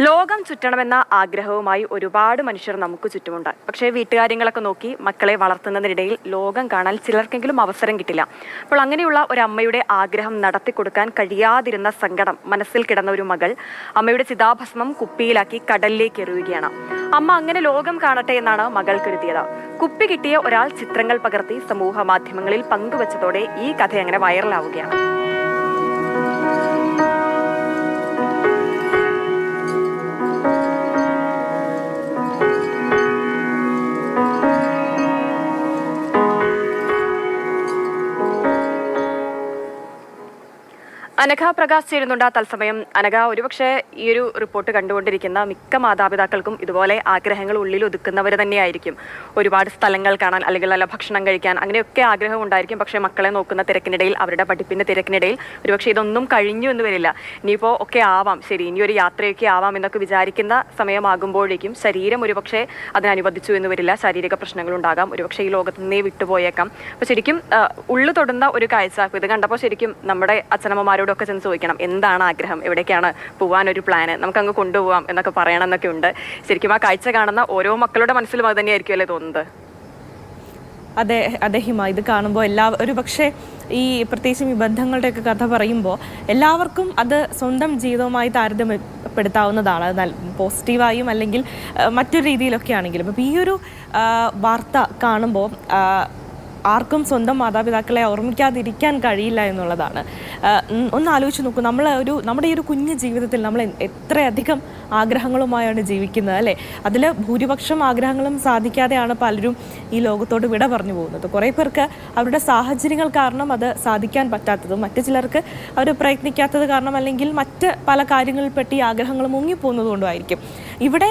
ലോകം ചുറ്റണമെന്ന ആഗ്രഹവുമായി ഒരുപാട് മനുഷ്യർ നമുക്ക് ചുറ്റുമുണ്ട്. പക്ഷേ വീട്ടുകാര്യങ്ങളൊക്കെ നോക്കി മക്കളെ വളർത്തുന്നതിനിടയിൽ ലോകം കാണാൻ ചിലർക്കെങ്കിലും അവസരം കിട്ടില്ല. അപ്പോൾ അങ്ങനെയുള്ള ഒരു അമ്മയുടെ ആഗ്രഹം നടത്തി കൊടുക്കാൻ കഴിയാതിരുന്ന സങ്കടം മനസ്സിൽ കിടന്ന ഒരു മകൾ അമ്മയുടെ ചിതാഭസ്മം കുപ്പിയിലാക്കി കടലിലേക്ക് എറിയുകയാണ്. അമ്മ അങ്ങനെ ലോകം കാണട്ടെ എന്നാണ് മകൾ കരുതിയത്. കുപ്പി കിട്ടിയ ഒരാൾ ചിത്രങ്ങൾ പകർത്തി സമൂഹ മാധ്യമങ്ങളിൽ പങ്കുവച്ചതോടെ ഈ കഥ അങ്ങനെ വൈറലാവുകയാണ്. അനഘ പ്രകാശ് ചേരുന്നുണ്ട് തത്സമയം. അനഘ ഒരുപക്ഷെ ഈ ഒരു റിപ്പോർട്ട് കണ്ടുകൊണ്ടിരിക്കുന്ന മിക്ക മാതാപിതാക്കൾക്കും ഇതുപോലെ ആഗ്രഹങ്ങൾ ഉള്ളിൽ ഒതുക്കുന്നവർ തന്നെയായിരിക്കും. ഒരുപാട് സ്ഥലങ്ങൾ കാണാൻ അല്ലെങ്കിൽ നല്ല ഭക്ഷണം കഴിക്കാൻ അങ്ങനെയൊക്കെ ആഗ്രഹം ഉണ്ടായിരിക്കും. പക്ഷേ മക്കളെ നോക്കുന്ന തിരക്കിനിടയിൽ അവരുടെ പഠിപ്പിന്റെ തിരക്കിനിടയിൽ ഒരുപക്ഷെ ഇതൊന്നും കഴിഞ്ഞു എന്ന് വരില്ല. ഇനിയിപ്പോൾ ഒക്കെ ആവാം. ശരി ഇനി ഒരു യാത്രയൊക്കെ ആവാം എന്നൊക്കെ വിചാരിക്കുന്ന സമയമാകുമ്പോഴേക്കും ശരീരം ഒരുപക്ഷെ അതിനനുവദിച്ചു എന്ന് വരില്ല. ശാരീരിക പ്രശ്നങ്ങൾ ഉണ്ടാകാം. ഒരുപക്ഷെ ഈ ലോകത്ത് നിന്നേ വിട്ടുപോയേക്കാം. അപ്പോൾ ശരിക്കും ഉള്ളു തൊടുന്ന ഒരു കാഴ്ച. ഇത് കണ്ടപ്പോൾ ശരിക്കും നമ്മുടെ അച്ഛനമ്മമാരോടൊക്കെ ചെന്ന് ചോദിക്കണം എന്താണ് ആഗ്രഹം? എവിടേക്കാണ് പോകാൻ ഒരു പ്ലാന് നമുക്ക് അങ്ങ് കൊണ്ടുപോകാം എന്നൊക്കെ പറയണം എന്നൊക്കെ ഉണ്ട്. ശരിക്കും ആ കാഴ്ച കാണുന്ന ഓരോ മക്കളുടെ മനസ്സിലും അത് തന്നെയായിരിക്കും അല്ലേ തോന്നുന്നത്? അതെ അതെ ഹിമ. ഇത് കാണുമ്പോൾ എല്ലാ ഒരു പക്ഷേ ഈ പ്രത്യേകിച്ചും ഈ ബന്ധങ്ങളുടെയൊക്കെ കഥ പറയുമ്പോൾ എല്ലാവർക്കും അത് സ്വന്തം ജീവിതവുമായി താരതമ്യപ്പെടുത്താവുന്നതാണ്. അത് പോസിറ്റീവായും അല്ലെങ്കിൽ മറ്റൊരു രീതിയിലൊക്കെ ആണെങ്കിലും. അപ്പോൾ ഈ ഒരു വാർത്ത കാണുമ്പോൾ ആർക്കും സ്വന്തം മാതാപിതാക്കളെ ഓർമ്മിക്കാതിരിക്കാൻ കഴിയില്ല എന്നുള്ളതാണ്. ഒന്ന് ആലോചിച്ച് നോക്കൂ നമ്മൾ ഒരു നമ്മുടെ ഈ ഒരു കുഞ്ഞു ജീവിതത്തിൽ നമ്മൾ എത്രയധികം ആഗ്രഹങ്ങളുമായാണ് ജീവിക്കുന്നത് അല്ലേ? അതിൽ ഭൂരിപക്ഷം ആഗ്രഹങ്ങളും സാധിക്കാതെയാണ് പലരും ഈ ലോകത്തോട് വിട പറഞ്ഞു പോകുന്നത്. കുറേ പേർക്ക് അവരുടെ സാഹചര്യങ്ങൾ കാരണം അത് സാധിക്കാൻ പറ്റാത്തതും മറ്റു ചിലർക്ക് അവർ പ്രയത്നിക്കാത്തത് കാരണം അല്ലെങ്കിൽ മറ്റ് പല കാര്യങ്ങളിൽ പെട്ടി ആഗ്രഹങ്ങൾ മുങ്ങിപ്പോകുന്നതുകൊണ്ടുമായിരിക്കും. ഇവിടെ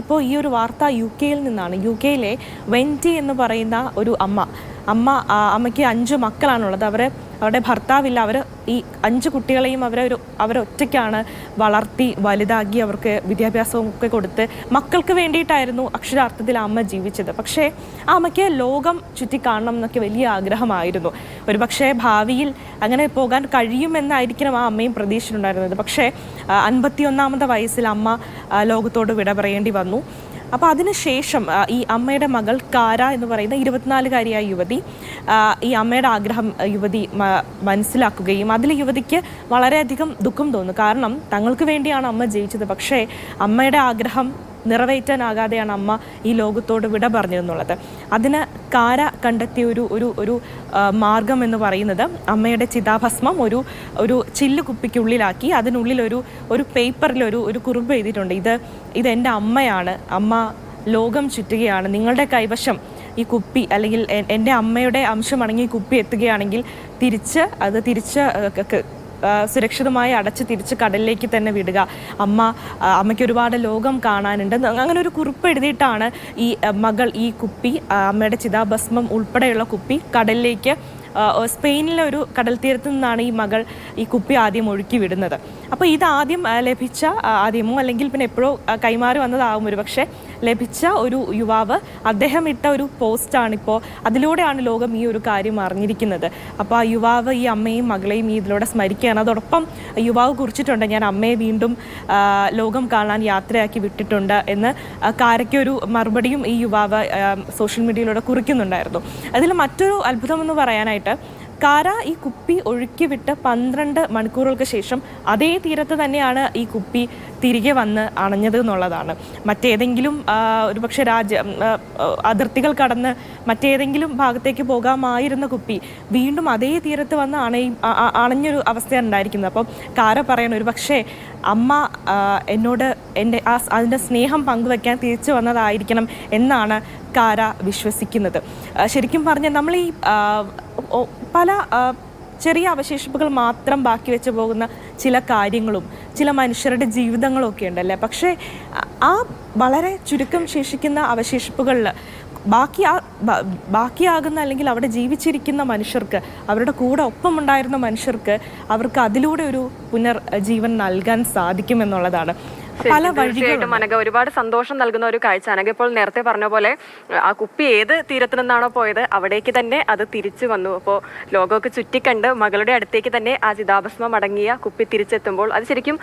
ഇപ്പോൾ ഈ ഒരു വാർത്ത യു കെയിൽ നിന്നാണ്. യു കെയിലെ വെന്റി എന്ന് പറയുന്ന ഒരു അമ്മ. അമ്മ അമ്മയ്ക്ക് അഞ്ച് മക്കളാണുള്ളത്. അവർ അവരുടെ ഭർത്താവില്ല. അവർ ഈ അഞ്ച് കുട്ടികളെയും അവരെ ഒരു അവരൊറ്റയ്ക്കാണ് വളർത്തി വലുതാക്കി അവർക്ക് വിദ്യാഭ്യാസവും ഒക്കെ കൊടുത്ത് മക്കൾക്ക് വേണ്ടിയിട്ടായിരുന്നു അക്ഷരാർത്ഥത്തിൽ അമ്മ ജീവിച്ചത്. പക്ഷേ ആ അമ്മയ്ക്ക് ലോകം ചുറ്റി കാണണം എന്നൊക്കെ വലിയ ആഗ്രഹമായിരുന്നു. ഒരു പക്ഷേ ഭാവിയിൽ അങ്ങനെ പോകാൻ കഴിയുമെന്നായിരിക്കണം ആ അമ്മയും പ്രതീക്ഷിച്ചിട്ടുണ്ടായിരുന്നത് പക്ഷേ അൻപത്തിയൊന്നാമത്തെ വയസ്സിൽ അമ്മ ലോകത്തോട് വിട പറയേണ്ടി വന്നു. അപ്പോൾ അതിനുശേഷം ഈ അമ്മയുടെ മകൾ കാര എന്ന് പറയുന്ന ഇരുപത്തിനാലുകാരിയായ യുവതി ഈ അമ്മയുടെ ആഗ്രഹം യുവതി മനസ്സിലാക്കുകയും അതിൽ യുവതിക്ക് വളരെയധികം ദുഃഖം തോന്നുന്നു കാരണം തങ്ങൾക്ക് വേണ്ടിയാണ് അമ്മ ജയിച്ചത്. പക്ഷേ അമ്മയുടെ ആഗ്രഹം നിറവേറ്റാനാകാതെയാണ് അമ്മ ഈ ലോകത്തോട് വിട പറഞ്ഞതെന്നുള്ളത്. അതിന് കാര കണ്ടെത്തിയ ഒരു ഒരു ഒരു മാർഗം എന്ന് പറയുന്നത് അമ്മയുടെ ചിതാഭസ്മം ഒരു ഒരു ചില്ല് കുപ്പിക്കുള്ളിലാക്കി അതിനുള്ളിൽ ഒരു ഒരു പേപ്പറിലൊരു ഒരു കുറിപ്പ് എഴുതിയിട്ടുണ്ട്. ഇത് ഇത് എന്റെ അമ്മയാണ്. അമ്മ ലോകം ചുറ്റുകയാണ്. നിങ്ങളുടെ കൈവശം ഈ കുപ്പി അല്ലെങ്കിൽ എന്റെ അമ്മയുടെ അംശം ഈ കുപ്പി എത്തുകയാണെങ്കിൽ തിരിച്ച് അത് തിരിച്ച് സുരക്ഷിതമായി അടച്ച് തിരിച്ച് കടലിലേക്ക് തന്നെ വിടുക. അമ്മ അമ്മയ്ക്ക് ഒരുപാട് ലോകം കാണാനുണ്ട്. അങ്ങനെ ഒരു കുറിപ്പ് എഴുതിയിട്ടാണ് ഈ മകൾ ഈ കുപ്പി അമ്മയുടെ ചിതാഭസ്മം ഉൾപ്പെടെയുള്ള കുപ്പി കടലിലേക്ക് സ്പെയിനിലെ ഒരു കടൽ തീരത്ത് നിന്നാണ് ഈ മകൾ ഈ കുപ്പി ആദ്യം ഒഴുക്കി വിടുന്നത്. അപ്പോൾ ഇത് ആദ്യം ലഭിച്ച ആദ്യമോ അല്ലെങ്കിൽ പിന്നെ എപ്പോഴോ കൈമാറി വന്നതാകും ഒരു പക്ഷേ ലഭിച്ച ഒരു യുവാവ് അദ്ദേഹം ഇട്ട ഒരു പോസ്റ്റാണിപ്പോൾ അതിലൂടെയാണ് ലോകം ഈ ഒരു കാര്യം അറിഞ്ഞിരിക്കുന്നത്. അപ്പോൾ ആ യുവാവ് ഈ അമ്മയും മകളെയും ഇതിലൂടെ സ്മരിക്കുകയാണ്. അതോടൊപ്പം യുവാവ് കുറിച്ചിട്ടുണ്ട് ഞാൻ അമ്മയെ വീണ്ടും ലോകം കാണാൻ യാത്രയാക്കി വിട്ടിട്ടുണ്ട് എന്ന് കാരയ്ക്കൊരു മറുപടിയും ഈ യുവാവ് സോഷ്യൽ മീഡിയയിലൂടെ കുറിക്കുന്നുണ്ടായിരുന്നു. അതിൽ മറ്റൊരു അത്ഭുതമെന്ന് പറയാനായിട്ട് കാര ഈ കുപ്പി ഒഴുക്കി വിട്ട് പന്ത്രണ്ട് മണിക്കൂറുകൾക്ക് ശേഷം അതേ തീരത്ത് തന്നെയാണ് ഈ കുപ്പി തിരികെ വന്ന് അണഞ്ഞത് എന്നുള്ളതാണ്. മറ്റേതെങ്കിലും ഒരുപക്ഷെ രാജ്യ അതിർത്തികൾ കടന്ന് മറ്റേതെങ്കിലും ഭാഗത്തേക്ക് പോകാമായിരുന്ന കുപ്പി വീണ്ടും അതേ തീരത്ത് വന്ന് അണയും അണഞ്ഞൊരു അവസ്ഥയാണ് ഉണ്ടായിരിക്കുന്നത്. അപ്പം കാര പറയണം ഒരു പക്ഷേ അമ്മ എന്നോട് എന്റെ ആ അതിന്റെ സ്നേഹം പങ്കുവെക്കാൻ തിരിച്ചു വന്നതായിരിക്കണം എന്നാണ് കാര വിശ്വസിക്കുന്നത്. ശരിക്കും പറഞ്ഞാൽ നമ്മൾ ഈ പല ചെറിയ അവശേഷിപ്പുകൾ മാത്രം ബാക്കി വെച്ച് പോകുന്ന ചില കാര്യങ്ങളും ചില മനുഷ്യരുടെ ജീവിതങ്ങളും ഒക്കെ ഉണ്ടല്ലേ? പക്ഷേ ആ- വളരെ ചുരുക്കം ശേഷിക്കുന്ന അവശേഷിപ്പുകളിൽ ബാക്കി ബാക്കിയാകുന്ന അല്ലെങ്കിൽ അവിടെ ജീവിച്ചിരിക്കുന്ന മനുഷ്യർക്ക് അവരുടെ കൂടെ ഒപ്പമുണ്ടായിരുന്ന മനുഷ്യർക്ക് അവർക്ക് അതിലൂടെ ഒരു പുനർജീവൻ നൽകാൻ സാധിക്കുമെന്നുള്ളതാണ്. പല തീർച്ചയായിട്ടും അനക ഒരുപാട് സന്തോഷം നൽകുന്ന ഒരു കാഴ്ച. അനക ഇപ്പോൾ നേരത്തെ പറഞ്ഞ പോലെ ആ കുപ്പി ഏത് തീരത്തു നിന്നാണോ പോയത് അവിടേക്ക് തന്നെ അത് തിരിച്ചു വന്നു. അപ്പോൾ ലോകമൊക്കെ ചുറ്റിക്കണ്ട് മകളുടെ അടുത്തേക്ക് തന്നെ ആ ചിതാഭസ്മം അടങ്ങിയ കുപ്പി തിരിച്ചെത്തുമ്പോൾ അത് ശരിക്കും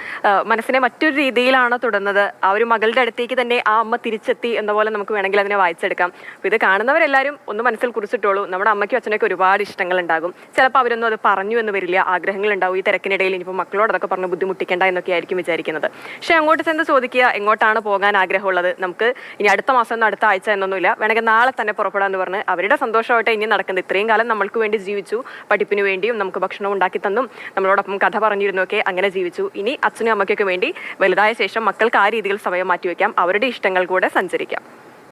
മനസ്സിനെ മറ്റൊരു രീതിയിലാണ് തുടർന്നത് ആ ഒരു മകളുടെ അടുത്തേക്ക് തന്നെ ആ അമ്മ തിരിച്ചെത്തി എന്ന പോലെ നമുക്ക് വേണമെങ്കിൽ അതിനെ വായിച്ചെടുക്കാം. ഇത് കാണുന്നവരെല്ലാവരും ഒന്ന് മനസ്സിൽ കുറിച്ചിട്ടോളൂ. നമ്മുടെ അമ്മയ്ക്കും അച്ഛനൊക്കെ ഒരുപാട് ഇഷ്ടങ്ങൾ ഉണ്ടാകും ചിലപ്പോൾ അവരൊന്നും അത് പറഞ്ഞു എന്ന് വരില്ല. ആഗ്രഹങ്ങൾ ഉണ്ടാവും ഈ തിരക്കിനിടയിൽ. ഇനിയിപ്പോൾ മക്കളോട് അതൊക്കെ പറഞ്ഞ് ബുദ്ധിമുട്ടിക്കേണ്ട എന്നൊക്കെ ആയിരിക്കും വിചാരിക്കുന്നത്. പക്ഷേ അങ്ങോട്ട് ചെന്ന് ചോദിക്കുക എങ്ങോട്ടാണ് പോകാൻ ആഗ്രഹമുള്ളത്? നമുക്ക് ഇനി അടുത്ത മാസം ഒന്നും അടുത്ത ആഴ്ച എന്നൊന്നുമില്ല. വേണമെങ്കിൽ നാളെ തന്നെ പുറപ്പെടാന്ന് പറഞ്ഞ് അവരുടെ സന്തോഷമായിട്ട് ഇനി നടക്കുന്നത്. ഇത്രയും കാലം നമ്മൾക്ക് വേണ്ടി ജീവിച്ചു പഠിപ്പിന് വേണ്ടിയും നമുക്ക് ഭക്ഷണം ഉണ്ടാക്കി തന്നും നമ്മളോടൊപ്പം കഥ പറഞ്ഞിരുന്നു ഒക്കെ അങ്ങനെ ജീവിച്ചു. ഇനി അച്ഛനും അമ്മയ്ക്കൊക്കെ വേണ്ടി വലുതായ ശേഷം മക്കൾക്ക് ആ രീതിയിൽ സമയം മാറ്റിവെക്കാം. അവരുടെ ഇഷ്ടങ്ങൾ കൂടെ സഞ്ചരിക്കാം.